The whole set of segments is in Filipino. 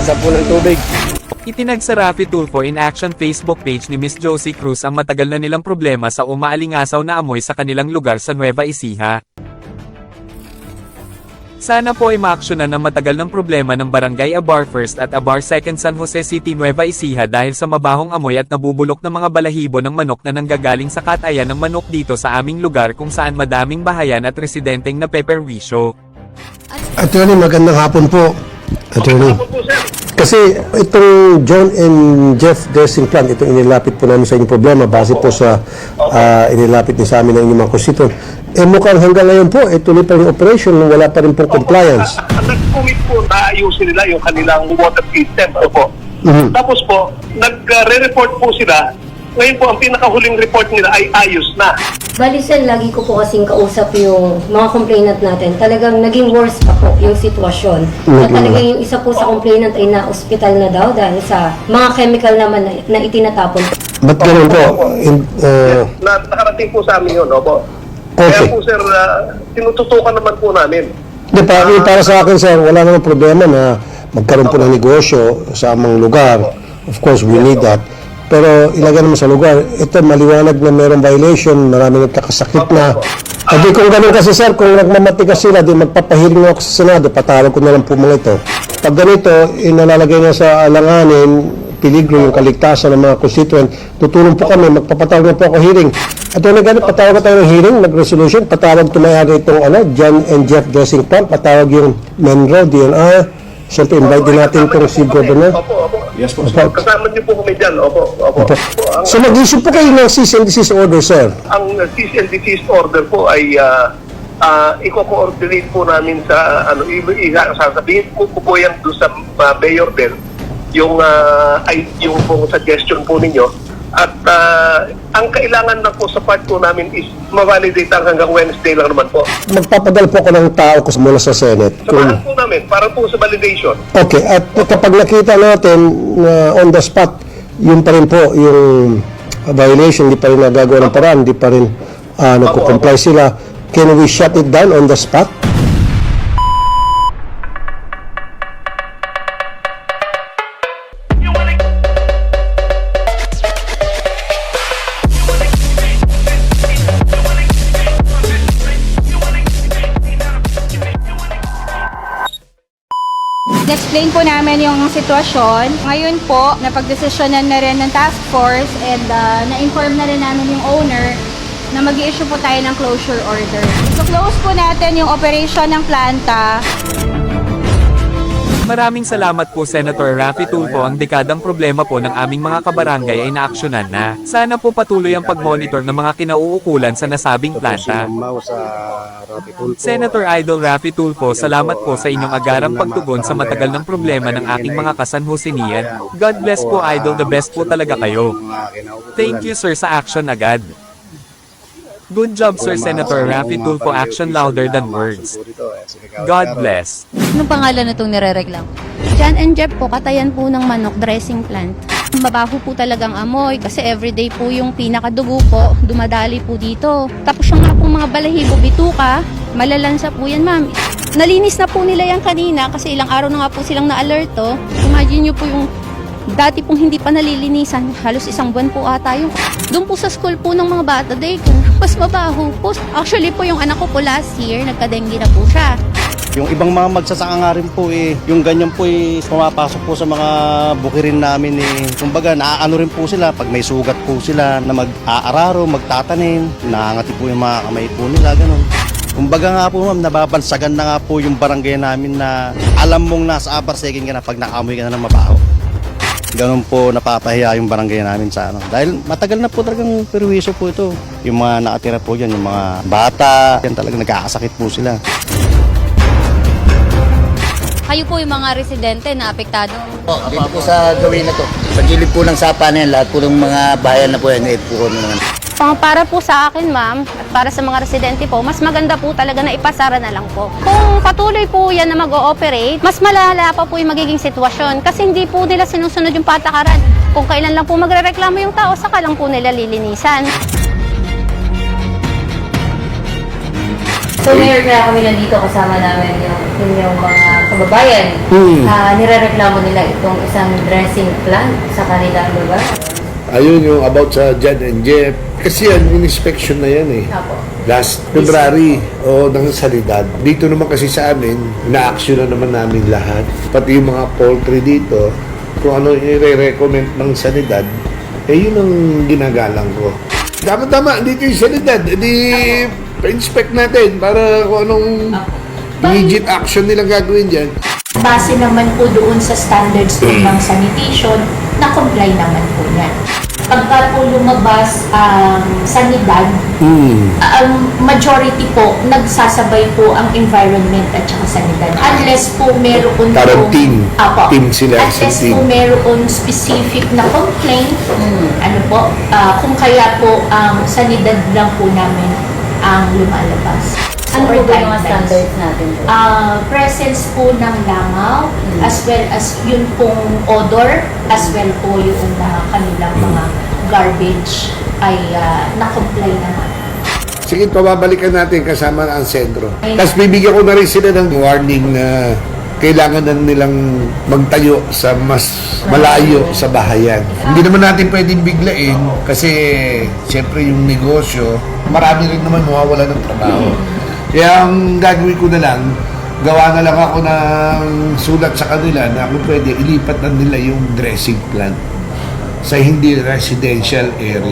sa po ng tubig. Itinag sa Rafi Tulfo in Action Facebook page ni Miss Josie Cruz ang matagal na nilang problema sa umaalingasaw na amoy sa kanilang lugar sa Nueva Ecija. Sana po ay maaksyonan ng matagal ng problema ng Barangay Abar First at Abar Second San Jose City, Nueva Ecija dahil sa mabahong amoy at nabubulok na mga balahibo ng manok na nanggagaling sa katayan ng manok dito sa aming lugar kung saan madaming bahayan at residenteng napeperwisyo. Attorney, magandang hapon po. Attorney. Kasi itong John and Jeff dressing plant, itong inilapit po namin sa inyong problema base po sa ah, inilapit niyo sa amin ng inyong mga constituent. Eh mukhang hanggang ngayon po, eh tuloy pa rin operation, wala pa rin po compliance. Ah, Nag-commit po na ayusin nila yung kanilang water system. Ano po. Mhm. Tapos po, nag-re-report po sila. Ngayon po, ang pinakahuling report nila ay ayos na. Bali sir, lagi ko po kasing kausap yung mga complainant natin. Talagang naging worse pa po yung sitwasyon. At Mm-mm. talagang yung isa po sa complainant ay na-hospital na daw dahil sa mga chemical naman na, na itinatapon. Ba't ganun po? In, ah, Na, nakarating po sa amin yun, opo. Okay. Kaya po sir, uh, tinututukan naman po namin. Di, para, para sa akin, sir, wala namang problema na magkaroon po ng negosyo sa amang lugar. Of course, we need that. Pero ilagay naman sa lugar, ito maliwanag na mayroong violation, marami nagkakasakit na. Ah, di kung ganun kasi sir, kung nagmamatigas sila, di magpapahiling ako sa Senado, patawag ko na lang po mga ito. Pag ganito, inalalagay na sa alanganin, peligro yung kaligtasan ng mga constituent, tutulong po kami, magpapatawag na po ako hearing. At yung nagano, patawag tayo ng hearing, nag-resolution, patawag tumayari itong ano, John and Jeff Dressing Plant, patawag yung Menro, DNR, siyempre invite din natin itong si Governor. Opo, opo. Yes po. Opo. Kasama niyo po kami dyan, opo. Opo. Opo. Ang, So mag-issue po kayo ng cease and desist order, sir. ang cease and desist order po ay uh, uh, i-coordinate po namin sa ano i- i- sasabihin po po, po yan doon sa uh, mayor din yung uh, ay yung po suggestion po ninyo at uh, ang kailangan lang po sa part po namin is ma-validate ang hanggang Wednesday lang naman po. Magpapadala po ako ng tao ko mula sa Senate. Samahan po namin para po sa validation. Okay, at kapag nakita natin na on the spot, yun pa rin po yung violation, di pa rin nagagawa ng paraan, di pa rin uh, nagko-comply sila. Can we shut it down on the spot? Namin yung sitwasyon. Ngayon po, napagdesisyonan na rin ng task force and uh, na-inform na rin namin yung owner na mag issue po tayo ng closure order. So close po natin yung operation ng planta. Maraming salamat po Senator Rafi Tulfo ang dekadang problema po ng aming mga kabarangay ay naaksyonan na. Sana po patuloy ang pag-monitor ng mga kinauukulan sa nasabing planta. Senator Idol Rafi Tulfo, salamat po sa inyong agarang pagtugon sa matagal ng problema ng aking mga kasanhusinian. God bless po Idol, the best po talaga kayo. Thank you sir sa action agad. Good job Sir Senator Rafi Tulfo, action louder than words. God bless. Anong pangalan na itong nirereklamo? John and Jeff po, katayan po ng manok dressing plant. Mabaho po talagang amoy kasi everyday po yung pinakadugo po, dumadali po dito. Tapos yung nga po mga balahibo, bituka, malalansa po yan ma'am. Nalinis na po nila yan kanina kasi ilang araw na nga po silang na-alerto. Imagine nyo po yung dati pong hindi pa nalilinisan, halos isang buwan po ata yung doon po sa school po ng mga bata, day mas mabaho po. Actually po yung anak ko po last year, nagka-dengue na po siya. Yung ibang mga magsasaka nga rin po eh, yung ganyan po eh, pumapasok po sa mga bukirin namin eh. Kumbaga, naaano rin po sila pag may sugat po sila na mag-aararo, magtatanim, nakangati po yung mga kamay po nila, ganun. Kumbaga nga po ma'am, nababansagan na nga po yung barangay namin na alam mong nasa upper second ka na pag nakamoy ka na ng mabaho. Ganun po napapahiya yung barangay namin sa ano. Dahil matagal na po talagang perwisyo po ito. Yung mga nakatira po dyan, yung mga bata, yan talaga nagkakasakit po sila. Kayo po yung mga residente na apektado. Po, dito po sa gawin na to. Sa gilid po ng sapa na yan, lahat po ng mga bayan na po yan, eh, po naman. Pang para po sa akin, ma'am, at para sa mga residente po, mas maganda po talaga na ipasara na lang po. Kung patuloy po yan na mag-ooperate, mas malala pa po yung magiging sitwasyon kasi hindi po nila sinusunod yung patakaran. Kung kailan lang po magrereklamo yung tao, saka lang po nila lilinisan. So Mayor, kaya kami nandito kasama namin yung ninyong mga kababayan, Hmm. ah, nirereklamo nila itong isang dressing plant sa kanilang lugar. Ayun yung about sa Jan and Jeff. Kasi yan, inspection na yan eh. Apo. Last February, o ng sanidad. Dito naman kasi sa amin, na-action na naman namin lahat. Pati yung mga poultry dito, kung ano i-recommend ng sanidad, eh yun ang ginagalang ko. Tama-tama, dito yung sanidad. Di pa-inspect natin para kung anong immediate action nilang gagawin dyan. Base naman po doon sa standards po ng sanitation, na-comply naman po yan. Pagka po lumabas ang sanidad, ang majority po, nagsasabay po ang environment at saka sanidad. Unless po meron Parang po- team. Apo. Team sila, Unless team. po meron specific na complaint, ano po, ah, kung kaya po ang sanidad lang po namin ang lumalabas. Ano po ba yung standards natin po? Ah, presence po ng langaw, as well as yun pong odor, as well po yung ah, kanilang mga garbage ay ah, na-comply naman. Sige, pababalikan natin kasama ang sentro. Tapos bibigyan ko na rin sila ng warning na kailangan na nilang magtayo sa mas malayo sa bahayan. Hindi naman natin pwedeng biglain kasi siyempre yung negosyo, marami rin naman mawawala ng trabaho. Kaya ang gagawin ko na lang, gawa na lang ako ng sulat sa kanila na kung pwede, ilipat na nila yung dressing plant sa hindi residential area.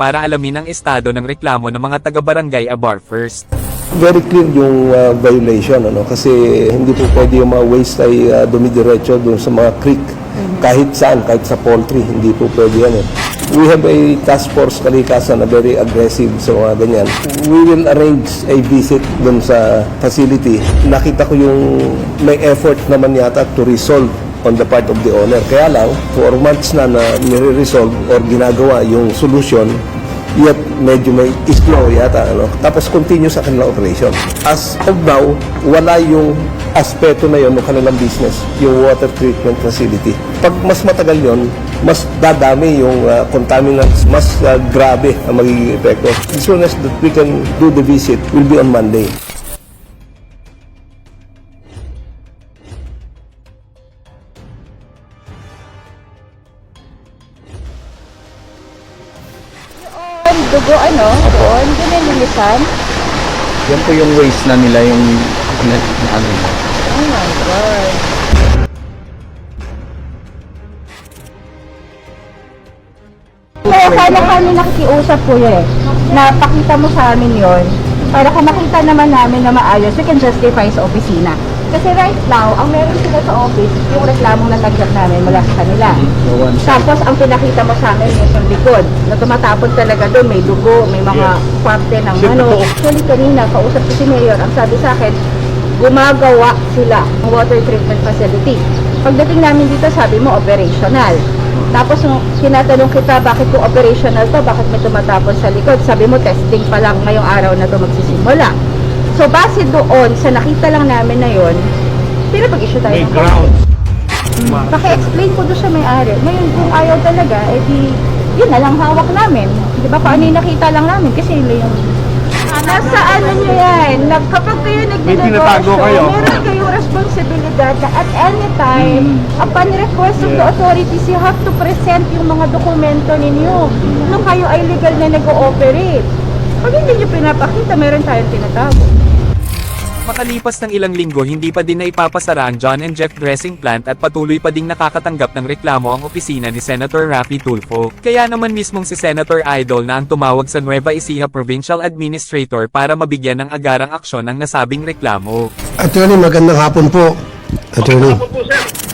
Para alamin ang estado ng reklamo ng mga taga-barangay Abar First. very clear yung uh, violation ano kasi hindi po pwede yung mga waste ay uh, dumidiretso doon sa mga creek kahit saan kahit sa poultry hindi po pwede yan eh. we have a task force kalikasan na very aggressive sa mga ganyan we will arrange a visit doon sa facility nakita ko yung may effort naman yata to resolve on the part of the owner. Kaya lang for months na na nire-resolve or ginagawa yung solution yet medyo may slow yata ano? Tapos continue sa kanilang operation. As of now wala yung aspeto na yon ng kanilang business yung water treatment facility. Pag mas matagal yon mas dadami yung uh, contaminants mas uh, grabe ang magiging epekto. As soon as that we can do the visit will be on Monday ginilinisan. Yan po yung waste na nila yung na, na ano. Oh my God. Kaya sana kami nakikiusap po eh. Napakita mo sa amin yon para kung makita naman namin na maayos, we can justify sa opisina. Kasi right now, ang meron sila sa office, yung reklamong natanggap namin mula sa kanila. Tapos, ang pinakita mo sa amin yung likod, na tumatapon talaga doon, may dugo, may mga parte ng ano. Actually, kanina, kausap ko si Mayor, ang sabi sa akin, gumagawa sila ng water treatment facility. Pagdating namin dito, sabi mo, operational. Tapos, nung tinatanong kita, bakit po operational to? Bakit may tumatapon sa likod? Sabi mo, testing pa lang ngayong araw na to magsisimula. So, base doon, sa nakita lang namin na yon, pinapag-issue tayo ng ground. Paki-explain ko doon sa may-ari. Ngayon, kung ayaw talaga, eh di, yun na lang hawak namin. Di ba? Kung ano yung nakita lang namin, kasi yun yung Nasa ano nyo yan, na kapag kayo nagnegosyo, meron kayong responsibilidad na at any time, upon request of the authorities, you have to present yung mga dokumento ninyo nung kayo ay legal na nag-ooperate. Pag hindi nyo pinapakita, meron tayong tinatago. Makalipas ng ilang linggo hindi pa din na ipapasara ang John and Jeff dressing plant at patuloy pa ding nakakatanggap ng reklamo ang opisina ni Senator Raffy Tulfo. Kaya naman mismong si Senator Idol na ang tumawag sa Nueva Ecija Provincial Administrator para mabigyan ng agarang aksyon ang nasabing reklamo. Attorney magandang hapon po Attorney.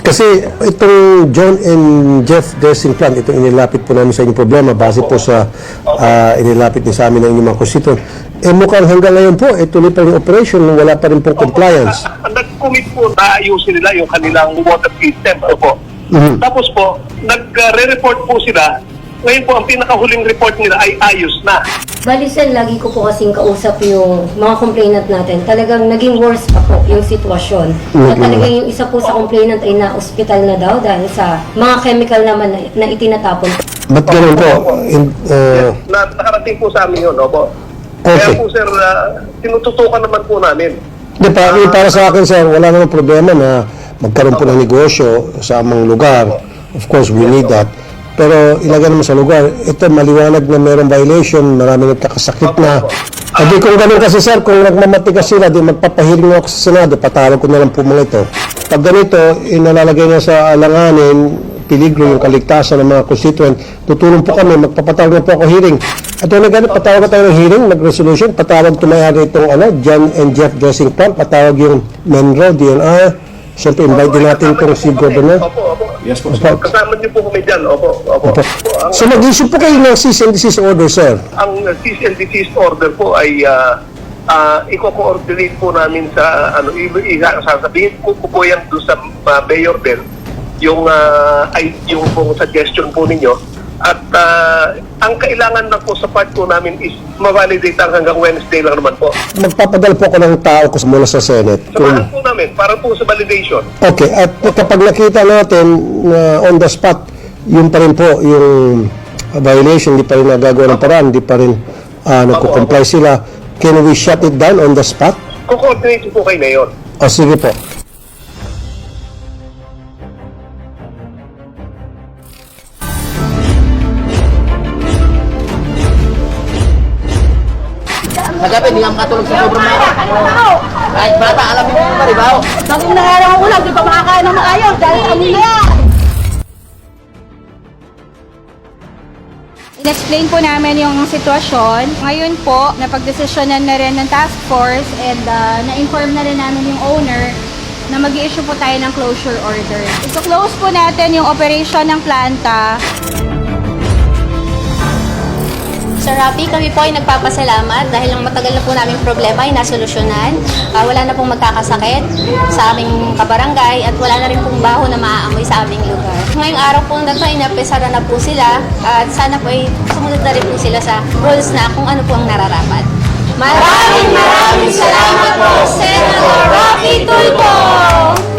Kasi itong John and Jeff dressing plant, itong inilapit po namin sa inyong problema base po sa ah, inilapit ni sa amin ng inyong mga constituent. Eh mukhang hanggang ngayon po, eh, tuloy pa yung operation, wala pa rin po compliance. Ah, Nag-commit po na ayusin nila yung kanilang water system. Ano po. Mhm. Tapos po, nagre-report po sila Ngayon po, ang pinakahuling report nila ay ayos na. Bali Sen, lagi ko po kasing kausap yung mga complainant natin. Talagang naging worse pa po yung sitwasyon. At talagang yung isa po sa complainant ay na-hospital na daw dahil sa mga chemical naman na, na itinatapon. Ba't ganun po? In, uh, Na, nakarating po sa amin yun, opo. Okay. Kaya po sir, uh, tinututukan naman po namin. Di pa, yung para sa akin, sir, wala namang problema na magkaroon po ng negosyo sa amang lugar. Of course, we need that. Pero ilagay naman sa lugar, ito maliwanag na mayroong violation, marami nagkakasakit na. Adi kung ganun kasi sir, kung nagmamatigas sila, di magpapahiling ako sa Senado, patawag ko na lang po mga ito. Pag ganito, inalalagay na sa alanganin, peligro yung kaligtasan ng mga constituent, tutulong po kami, magpapatawag na po ako hearing. At yung ganun, patawag na tayo ng hearing, mag-resolution, patawag tumayari itong ano, John and Jeff Dressing Plant, patawag yung Menro, DNR, Siyempre, invite din natin itong si Governor. Opo, opo. Yes po. Kasama niyo po kami dyan, opo, opo. Opo. So mag-issue po kayo ng cease and desist order, sir. ang cease and desist order po ay uh, uh, i-coordinate po namin sa ano i- i- sasabihin ko po po yan doon sa uh, mayor din yung uh, ay yung pong suggestion po ninyo at uh, ang kailangan lang po sa part po namin is ma-validate ang hanggang Wednesday lang naman po. Magpapadala po ako ng tao ko mula sa Senate. Samahan Kung, po namin para po sa validation. okay, at kapag nakita natin na on the spot, yun pa rin po yung violation, di pa rin nagagawa ng paraan, di pa rin uh, nagko-comply sila. Can we shut it down on the spot? Ko-coordinate po kayo ngayon. O sige po. Kagabi, hindi ka makatulog sa sobrang mga. Kahit bata, alam mo yung maribaw. Bakit nangarang ako lang, di pa makakain ng maayaw dahil sa amin na yan. In-explain po namin yung sitwasyon. Ngayon po, napagdesisyonan na rin ng task force and uh, na-inform na rin namin yung owner na mag issue po tayo ng closure order. Ito-close po natin yung operation ng planta Sir Rafi, kami po ay nagpapasalamat dahil ang matagal na po naming problema ay nasolusyonan. Ah, wala na pong magkakasakit sa aming kabarangay at wala na rin pong baho na maaamoy sa aming lugar. Ngayong araw po na napisara na po sila at sana po ay sumunod na rin po sila sa rules na kung ano po ang nararapat. Maraming maraming salamat po, Senator Rafi Tulfo!